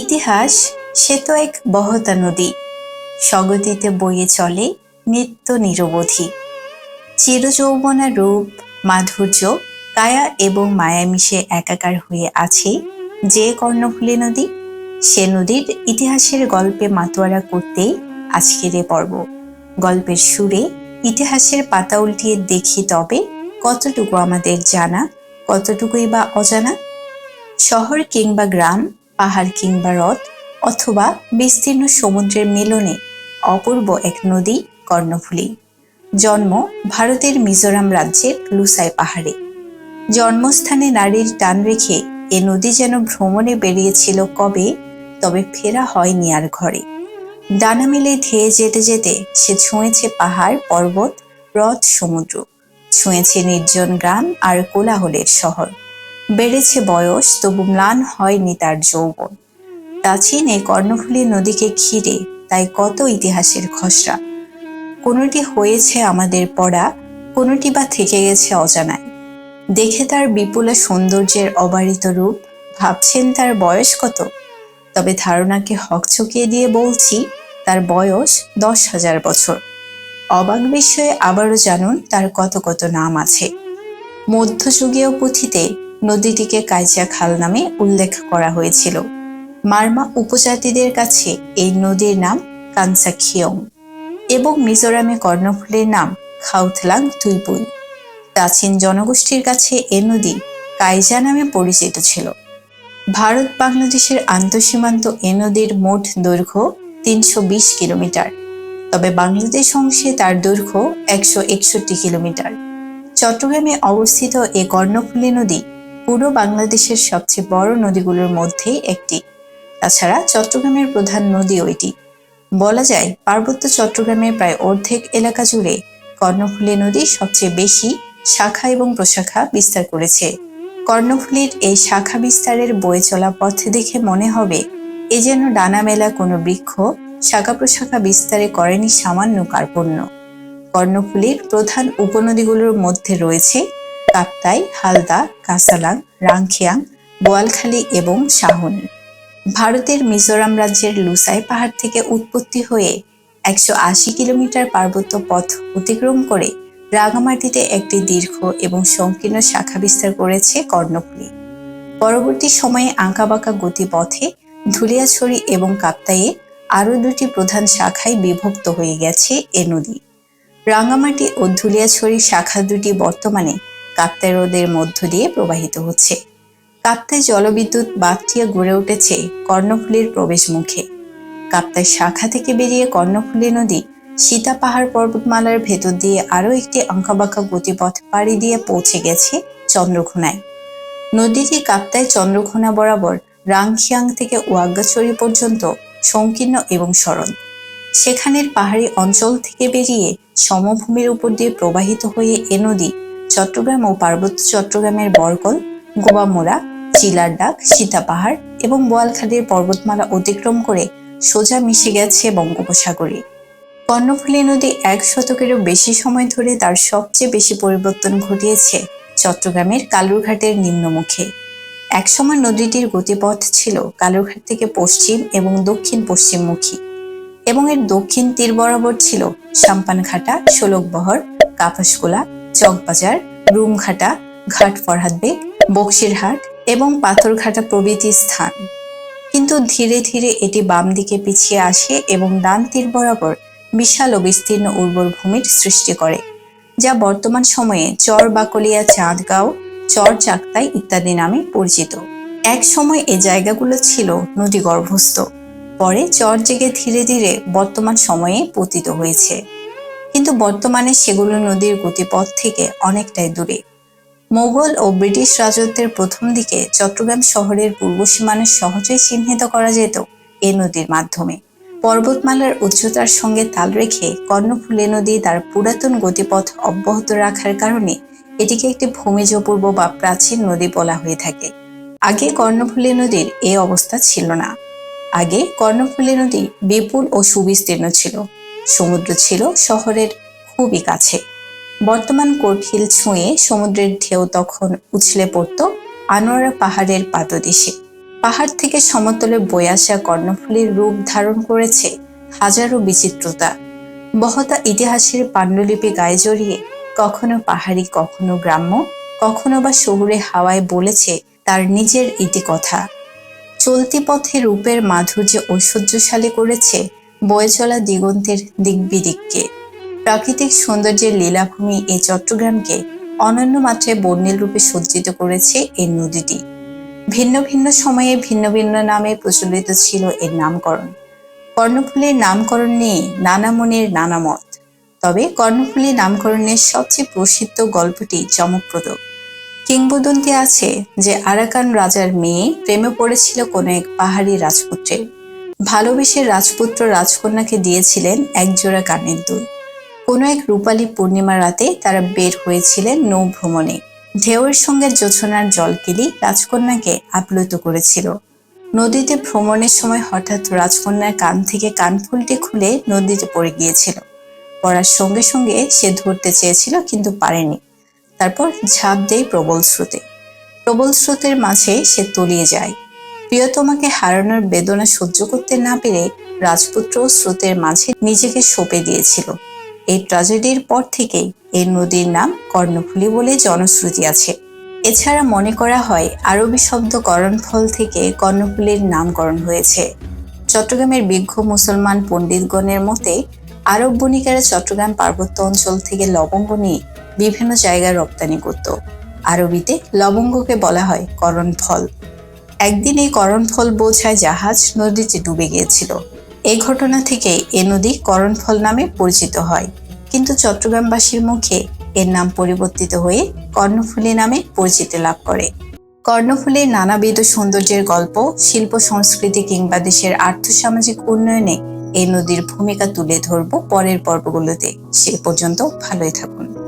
ইতিহাস, সে তো এক বহতা নদী। স্বগতিতে বয়ে চলে নিত্য নিরবধি। চিরযৌবনা রূপ, মাধুর্য, কায়া এবং মায়া মিশে একাকার হয়ে আছে যে কর্ণফুলী নদী। সে নদীর ইতিহাসের গল্পে মাতোয়ারা করতেই আজকের এ পর্ব। গল্পের সুরে ইতিহাসের পাতা উল্টিয়ে দেখি তবে কতটুকু আমাদের জানা, কতটুকুই বা অজানা? শহর কিংবা গ্রাম পাহাড় কিংবা হ্রদ অথবা বিস্তীর্ণ সমুদ্রের মিলনে অপূর্ব এক নদী কর্ণফুলী। জন্ম ভারতের মিজোরাম রাজ্যের লুসাই পাহাড়ে। জন্মস্থানে নারীর টান রেখে এ নদী যেন ভ্রমণে বেরিয়েছিল কবে, তবে ফেরা হয়নি আর ঘরে। ডানা মেলে ধেয়ে যেতে যেতে সে ছুঁয়েছে পাহাড়, পর্বত, হ্রদ, সমুদ্র। ছুঁয়েছে নির্জন গ্রাম আর কোলাহলের শহর। বেড়েছে বয়স, তবু ম্লান হয়নি তার যৌবন। প্রাচীন এই কর্ণফুলী নদীকে ঘিরে তাই কত ইতিহাসের খসড়া। কোনোটি হয়েছে আমাদের পড়া, কোনোটি বা থেকে গেছে অজানায়। দেখে তার বিপুল সৌন্দর্যের অবারিত রূপ, ভাবছেন তার বয়স কত? তবে ধারণাকে হকচকিয়ে দিয়ে বলছি, তার বয়স দশ হাজার বছর। অবাক বিষয়ে আবারও জানুন তার কত কত নাম আছে। মধ্যযুগীয় পুঁথিতে নদীটিকে কাইচা খাল নামে উল্লেখ করা হয়েছিল। মার্মা উপজাতিদের কাছে এই নদীর নাম কানসাখিয়ং এবং মিজোরামে কর্ণফুলের নাম খাউথলাং তুইপুই প্রাচীন জনগোষ্ঠীর কাছে এ নদী কাইজা নামে পরিচিত ছিল। ভারত বাংলাদেশের আন্তঃসীমান্ত এ নদীর মোট দৈর্ঘ্য তিনশো বিশ কিলোমিটার, তবে বাংলাদেশ অংশে তার দৈর্ঘ্য একশো একষট্টি কিলোমিটার। চট্টগ্রামে অবস্থিত এ কর্ণফুলী নদী পুরো বাংলাদেশের সবচেয়ে বড় নদীগুলোর মধ্যে একটি। তাছাড়া চট্টগ্রামের প্রধান নদী ওইটি। বলা যায়, পার্বত্য চট্টগ্রামের প্রায় অর্ধেক এলাকা জুড়ে কর্ণফুলী নদী সবচেয়ে বেশি শাখা এবং প্রশাখা বিস্তার করেছে। কর্ণফুলীর এই শাখা বিস্তারের বয়ে চলা পথ দেখে মনে হবে, এ যেন ডানা মেলা কোনো বৃক্ষ শাখা প্রশাখা বিস্তারে করেনি সামান্য কার্পণ্য। কর্ণফুলীর প্রধান উপনদীগুলোর মধ্যে রয়েছে কাপ্তাই হালদা, কাসালাং, রাংখিয়াং বোয়ালখালী এবং শাহন। ভারতের মিজোরাম রাজ্যের লুসাই পাহাড় থেকে উৎপত্তি হয়ে একশো আশি কিলোমিটার পার্বত্য পথ অতিক্রম করে রাঙামাটিতে একটি দীর্ঘ এবং সংকীর্ণ শাখা বিস্তার করেছে কর্ণফুলী। পরবর্তী সময়ে আঁকাবাঁকা গতিপথে ধুলিয়াছড়ি এবং কাপ্তাইয়ে আরও দুটি প্রধান শাখায় বিভক্ত হয়ে গেছে এ নদী। রাঙামাটি ও ধুলিয়াছড়ি শাখা দুটি বর্তমানে কাপ্তাই হ্রদের মধ্য দিয়ে প্রবাহিত হচ্ছে। কাপ্তাই জলবিদ্যুৎ বাঁধটিও গড়ে উঠেছে কর্ণফুলীর প্রবেশ মুখে কাপ্তাই শাখা থেকে বেরিয়ে কর্ণফুলী নদী, সীতা পাহাড় পর্বতমালার ভেতর দিয়ে আরও একটি আঁকাবাঁকা গতিপথ পাড়ি দিয়ে পৌঁছে গেছে চন্দ্রখোনায় নদীটি কাপ্তাই চন্দ্রখোনা বরাবর রাংখিয়াং থেকে ওয়াগ্গাছড়ি পর্যন্ত সংকীর্ণ এবং সরল। সেখানের পাহাড়ি অঞ্চল থেকে বেরিয়ে সমভূমির উপর দিয়ে প্রবাহিত হয়ে এ নদী চট্টগ্রাম ও পার্বত্য চট্টগ্রামের বরকল, গোবামোড়া, চিলার ডাক সীতাপাহাড় এবং বোয়ালখালীর পর্বতমালা অতিক্রম করে সোজা মিশে গেছে বঙ্গোপসাগরে। কর্ণফুলী নদী এক শতকেরও বেশি সময় ধরে তার সবচেয়ে বেশি পরিবর্তন ঘটিয়েছে চট্টগ্রামের কালুরঘাটের নিম্নমুখে। একসময় নদীটির গতিপথ ছিল কালুরঘাট থেকে পশ্চিম এবং দক্ষিণ পশ্চিমমুখী এবং এর দক্ষিণ তীর বরাবর ছিল সাম্পানঘাটা ষোলকবহর কাপাসগোলা চকবাজার, রুমঘাটা, ঘাট ফরহাদ বেগ, বক্সিরহাট এবং পাথরঘাটা প্রভৃতি স্থান। কিন্তু ধীরে ধীরে এটি বাম দিকে পিছিয়ে আসে এবং ডান তীর বরাবর বিশাল ও বিস্তীর্ণ উর্বর ভূমির সৃষ্টি করে, যা বর্তমান সময়ে চর বাকলিয়া চাঁদগাঁও, চর চাকতাই ইত্যাদি নামে পরিচিত। এক সময় এই জায়গাগুলো ছিল নদী গর্ভস্থ পরে চর জেগে ধীরে ধীরে বর্তমান সময়ে পতিত হয়েছে। কিন্তু বর্তমানে সেগুলো নদীর গতিপথ থেকে অনেকটাই দূরে। মোগল ও ব্রিটিশ রাজত্বের প্রথম দিকে চট্টগ্রাম শহরের পূর্ব সীমানা সহজেই চিহ্নিত করা যেত এ নদীর মাধ্যমে। পর্বতমালার উচ্চতার সঙ্গে তাল রেখে কর্ণফুলী নদী তার পুরাতন গতিপথ অব্যাহত রাখার কারণে এটিকে একটি ভূমিজ পূর্ব বা প্রাচীন নদী বলা হয়ে থাকে। আগে কর্ণফুলী নদীর এ অবস্থা ছিল না। আগে কর্ণফুলী নদী বিপুল ও সুবিস্তীর্ণ ছিল। সমুদ্র ছিল শহরের খুবই কাছে। বর্তমান কোটহিল ছুঁয়ে সমুদ্রের ঢেউ তখন উছলে পড়ত আনোয়ারা পাহাড়ের পাদদেশে। পাহাড় থেকে সমতলে বয়ে আসা কর্ণফুলীর রূপ ধারণ করেছে হাজারো বিচিত্রতা। বহতা ইতিহাসের পাণ্ডুলিপি গায়ে জড়িয়ে কখনো পাহাড়ি, কখনো গ্রাম্য, কখনো বা শহুরে হাওয়ায় বলেছে তার নিজের ইতিকথা। চলতি পথে রূপের মাধুর্য ঐশ্বর্যশালী করেছে বয়ে চলা দিগন্তের দিকবিদিককে। প্রাকৃতিক সৌন্দর্যের লীলাভূমি এই চট্টগ্রামকে অনন্য মাত্রায় বর্ণিল রূপে সজ্জিত করেছে এই নদীটি। ভিন্ন ভিন্ন সময়ে ভিন্ন ভিন্ন নামে প্রচলিত ছিল এর নামকরণ। কর্ণফুলীর নামকরণ নিয়ে নানা মনের নানা মত। তবে কর্ণফুলী নামকরণের সবচেয়ে প্রসিদ্ধ গল্পটি চমকপ্রদ। কিংবদন্তি আছে যে আরাকান রাজার মেয়ে প্রেমে পড়েছিল কোনো এক পাহাড়ি রাজপুত্রে ভালোবেসে রাজপুত্র রাজকন্যাকে দিয়েছিলেন একজোড়া কানের দুল। কোনো এক রূপালী পূর্ণিমা রাতে তারা বের হয়েছিলেন নৌ ভ্রমণে ঢেউয়ের সঙ্গে জোছনার জলকেলি রাজকন্যাকে আপ্লুত করেছিল। নদীতে ভ্রমণের সময় হঠাৎ রাজকন্যার কান থেকে কানফুলটি খুলে নদীতে পড়ে গিয়েছিল। পড়ার সঙ্গে সঙ্গে সে ধরতে চেয়েছিল কিন্তু পারেনি। তারপর ঝাঁপ দেয় প্রবল স্রোতে। প্রবল স্রোতের মাঝে সে তলিয়ে যায়। প্রিয়তমাকে হারানোর বেদনা সহ্য করতে না পেরে রাজপুত্র স্রোতের মাঝে নিজেকে সঁপে দিয়েছিল। এই ট্র্যাজেডির পর থেকেই এই নদীর নাম কর্ণফুলী বলে জনশ্রুতি আছে। এছাড়া মনে করা হয়, আরবি শব্দ করণফল থেকে কর্ণফুলীর নামকরণ হয়েছে। চট্টগ্রামের বিজ্ঞ মুসলমান পণ্ডিতগণের মতে, আরব বণিকেরা চট্টগ্রাম পার্বত্য অঞ্চল থেকে লবঙ্গ নিয়ে বিভিন্ন জায়গায় রপ্তানি করত। আরবিতে লবঙ্গকে বলা হয় করণফল। একদিন এই করণফল বোঝায় জাহাজ নদীতে ডুবে গিয়েছিল। এই ঘটনা থেকে এ নদী করণফল নামে পরিচিত হয়। কিন্তু চট্টগ্রামবাসীর মুখে এর নাম পরিবর্তিত হয়ে কর্ণফুলী নামে পরিচিতি লাভ করে। কর্ণফুলীর নানাবিধ সৌন্দর্যের গল্প, শিল্প, সংস্কৃতি কিংবা দেশের আর্থসামাজিক উন্নয়নে এই নদীর ভূমিকা তুলে ধরব পরের পর্বগুলোতে। সে পর্যন্ত ভালোই থাকুন।